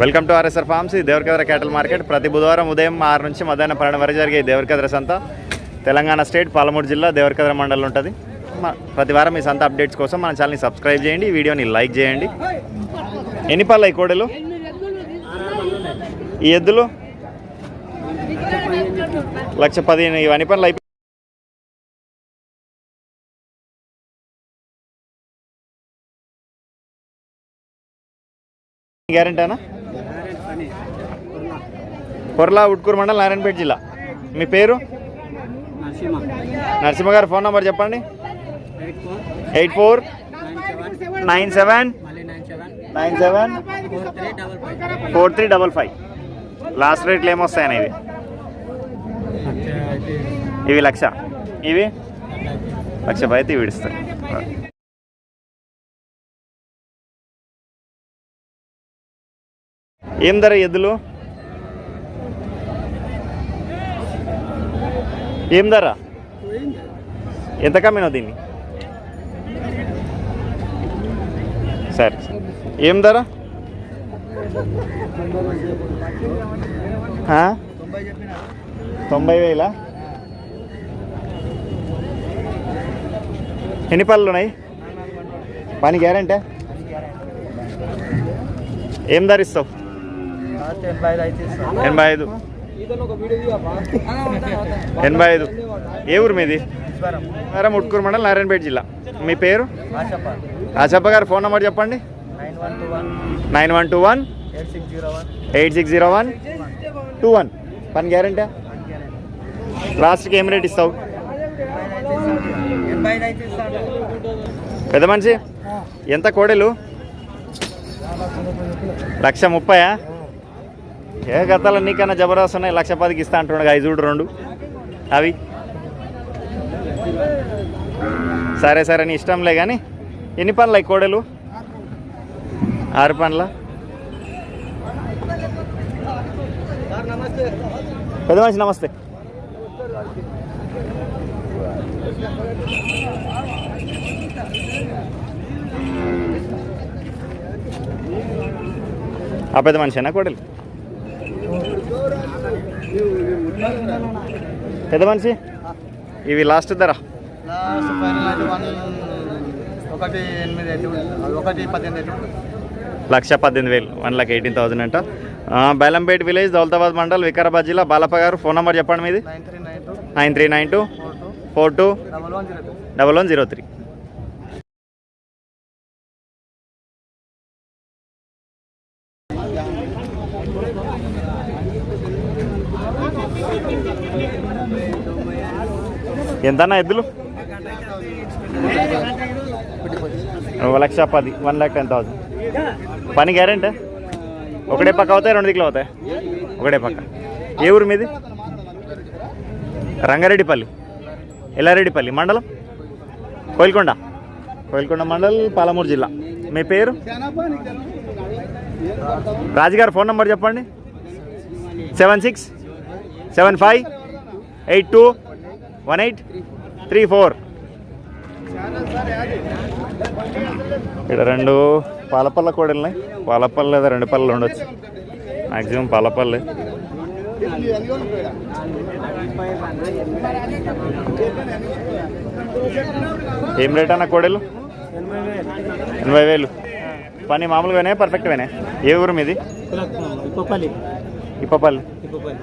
Welcome to RSR forms. ఈ Devarakadra క్యాటల్ market. ప్రతి బుధవారం ఉదయం ఆరు నుంచి మధ్యాహ్నం పన్నెండు వరకు జరిగే దేవరకద్ర సంత తెలంగాణ స్టేట్ పాలమూరు జిల్లా దేవరకద్ర మండలం ఉంటుంది. ప్రతి వారం ఈ సంత అప్డేట్స్ కోసం మన ఛానల్ని సబ్స్క్రైబ్ చేయండి ఈ వీడియోని లైక్ చేయండి. ఎన్ని పళ్ళు ఈ కోడలు? ఈ ఎద్దులు? లక్ష పదిహేను ఇవన్నీ పనులు అయిపోయి గ్యారంటీనా కొర్లా ఉట్కూరు మండలం నారాయణపేట జిల్లా. మీ పేరు? నరసింహ. గారు ఫోన్ నెంబర్ చెప్పండి. Eight four. Nine seven. Nine seven. Four three double five. Last రేట్లు ఏమొస్తాయని ఇవి? ఇవి లక్ష. ఇవి? లక్ష పై అయితే ఏం ధర ఎద్దులు? ఏం ధర? ఎంత కమ్మినావు దీన్ని? సరే ఏం ధర? తొంభై వేల? ఎన్ని పళ్ళు ఉన్నాయి? పని గ్యారంటీ? ఏం ధరిస్తావు ఎనభై ఐదు. ఎనభై ఐదు. ఏ ఊరు మీది? మేడం ఉట్కూరు మండలం నారాయణపేట జిల్లా. మీ పేరు? ఆచప్ప గారు ఫోన్ నెంబర్ చెప్పండి. Nine one two one. One one. Eight six zero one. One two one. పని గ్యారంటీ? లాస్ట్కి ఏం రేట్ ఇస్తావు? పెద్ద మనిషి? ఎంత కోడెలు? లక్ష ముప్పయా? ఏ గతాలు నీకన్నా జబర్దస్త్ ఉన్నాయి? లక్ష పదికి ఇస్తా అంటున్నాడు. ఐదు చూడు రెండు. అవి. సరే సరే నీ ఇష్టంలే కానీ ఎన్ని పనులు కోడలు కోడెలు? ఆరు పనుల పెద్ద మనిషి నమస్తే. ఆ పెద్ద మనిషినా కోడలు? పెద్ద మనిషి? ఇవి లాస్ట్ ధర. ఒకటి ఎనిమిది. ఒకటి పద్దెనిమిది. లక్ష పద్దెనిమిది వేలు. వన్ లాక్ ఎయిటీన్ థౌసండ్ అంట. బేలంపేట్ విలేజ్ దౌలతాబాద్ మండల్ వికారాబాద్ జిల్లా బాలప్ప గారు ఫోన్ నెంబర్ చెప్పండి మీది? Nine three nine two. Four two. Double one zero three. ఎంతన్నా ఎద్దులు? ఒక లక్ష పది వన్ ల్యాక్ టెన్ థౌసండ్ పని గ్యారెంటీ ఒకటే పక్క అవుతాయి రెండు దిక్కులు అవుతాయి. ఒకటే పక్క. ఏ ఊరు మీది? రంగారెడ్డిపల్లి. ఎల్లారెడ్డిపల్లి. మండలం? కోయిల్కొండ. కోయిల్కొండ మండల్ పాలమూరు జిల్లా. మీ పేరు? రాజుగారు ఫోన్ నెంబర్ చెప్పండి. Seven six seven five eight two. One eight three four. ఇక్కడ రెండు పాలపల్ల కూడా ఉన్నాయి పాలపల్ల లేదా రెండు పళ్ళు ఉండొచ్చు. మ్యాక్సిమం పాలపల్లే. ఏం రేట్ అన్న కోడలు? ఎనభై వేలు. పని మామూలుగానే పర్ఫెక్ట్గానే. ఏ ఊరు మీది? ఇప్పపల్లి. ఇప్పపల్లి.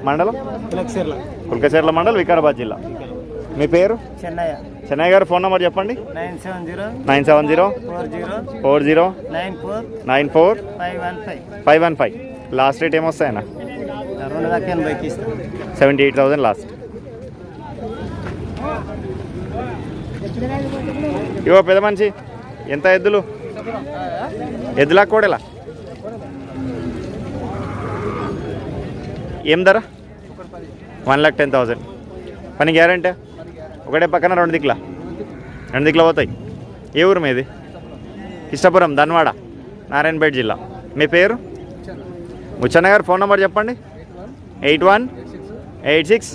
మండలం? కుల్కచర్ల మండలం వికారాబాద్ జిల్లా. మీ పేరు? చెన్నయ్య. చెన్నై గారు ఫోన్ నెంబర్ చెప్పండి. Nine seven zero nine seven zero four zero four zero nine four nine four five one five. Five one five. Last rate ఏమొస్తాయన్న? రెండు దాకా ఎనభైకి సెవెంటీ ఎయిట్ థౌసండ్ లాస్ట్. ఇవో పెద్ద మనిషి ఎంత ఎద్దులు? ఎద్దులా కోడెలా? ఏం ధర? One lakh ten thousand. పని గ్యారంటీ? ఒకటే పక్కన రెండు దిక్కుల? రెండు దిక్కుల పోతాయి. ఏ ఊరు మీది? ఇష్టపురం ధన్వాడ నారాయణపేట జిల్లా. మీ పేరు? ముచ్చన్న గారు ఫోన్ నెంబర్ చెప్పండి. Eight one eight six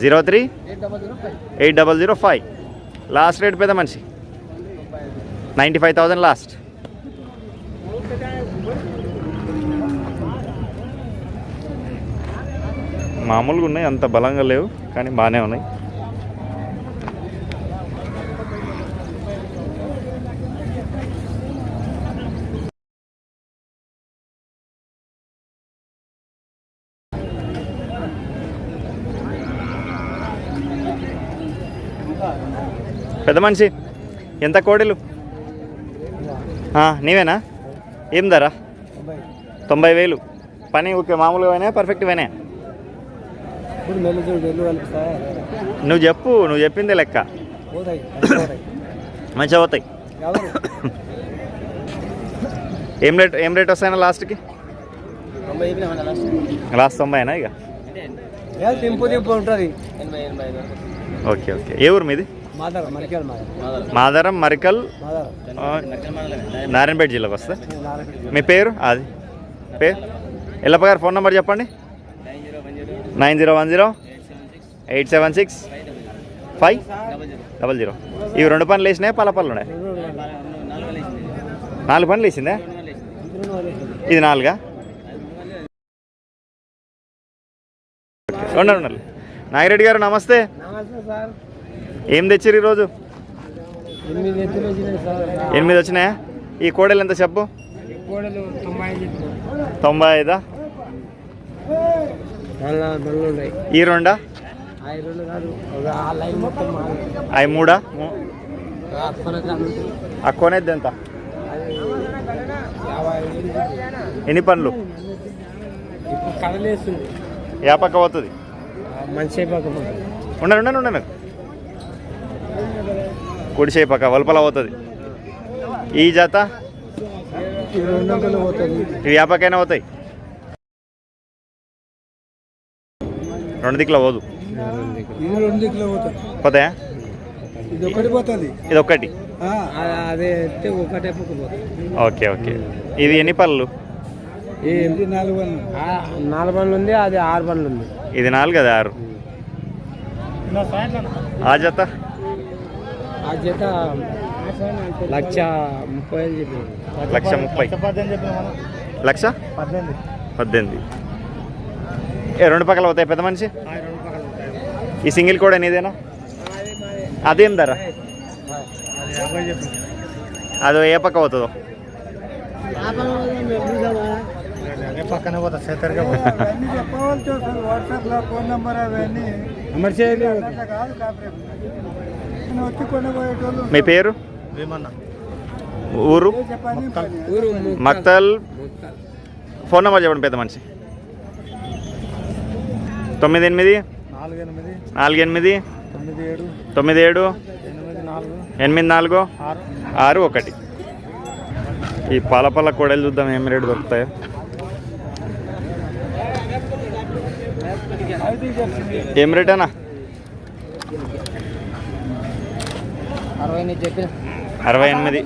zero three eight double zero five. Last rate పెద్ద మనిషి. నైంటీ ఫైవ్ థౌజండ్ లాస్ట్ మామూలుగా ఉన్నాయి అంత బలంగా లేవు కానీ బాగానే ఉన్నాయి. పెద్ద మనిషి. ఎంత కోడెలు? నీవేనా? ఏం ధర? తొంభై వేలు. పని ఓకే మామూలుగా అయినా పర్ఫెక్ట్ అయినా ఇప్పుడు మెల్లు చూడు మెల్లు కనిపిస్తా నువ్వు చెప్పు నువ్వు చెప్పిందే లెక్క. మంచిగా పోతాయి. ఏం రేట్ ఏం రేట్ వస్తాయన్నా లాస్ట్కి? లాస్ట్? తొంభైనా ఇక? Okay okay. ఏ ఊరు మీది? మాదార మరికల్ నారాయణపేట జిల్లాకు వస్తా. మీ పేరు? అది పేరు? ఎల్లప్ప గారు ఫోన్ నెంబర్ చెప్పండి. Nine zero one zero eight seven six five double zero. ఇవి రెండు పనులు వేసినాయి? పల పనులు ఉన్నాయి? నాలుగు పనులు వేసిందా? ఇది నాలుగా? ఉండండి ఉండాలి నాగిరెడ్డి గారు నమస్తే. నమస్తే సార్. ఏం తెచ్చిర్రు ఈరోజు? ఎనిమిది వచ్చినాయి ఈ కోడలు ఎంత చెప్పు? తొంభై ఐదు ఈ రెండా. అవి మూడా? ఆ కొనేది ఎంత. ఎన్ని పనులు ఇప్పుడు కదలేస్తుంది యా పక్క పోతుంది మంచి పక్క ఉండండి ఉండండి ఉండండి. కుడి చేయి పక్క వలపల పోతుంది. ఈ జత? రెండు వందలు పోతుంది ఇవి యా పక్కైనా పోతాయి. రెండు దిక్కుల పోదు. పోతాయా? ఇది ఒకటి ఓకే ఓకే. ఇది ఎన్ని పళ్ళు? ఏంటి నాలుగు బండ్లు నాలుగు బండ్లు ఉంది అది ఆరు బండ్లు ఉంది. ఇది నాలుగు అది ఆరు. ఆ జత? ఆ జత లక్ష ముప్పై వేలు చెప్పి లక్ష ముప్పై. లక్ష పద్దెనిమిది పద్దెనిమిది. ఏ రెండు పక్కల పోతాయి పెద్ద మనిషి? ఈ సింగిల్ కూడా నీదేనా? అదేం ధర? అది ఏ పక్క పోతుందో? పక్కన పోతా సేతరిగా వాట్సాప్లో ఫోన్ నెంబర్ అవన్నీ. కాదు మీ పేరు? ఊరు? మక్తల్. ఫోన్ నెంబర్ చెప్పండి పెద్ద మనిషి. తొమ్మిది ఎనిమిది? నాలుగు ఎనిమిది నాలుగు ఎనిమిది తొమ్మిది ఏడు. తొమ్మిది ఏడు? ఎనిమిది నాలుగు. ఆరు. ఒకటి. ఈ పాలపల్ల కోడలు చూద్దాం ఏం రేటు దొరుకుతాయో. ఏం రేట్ అన్నా అరవై ఎనిమిది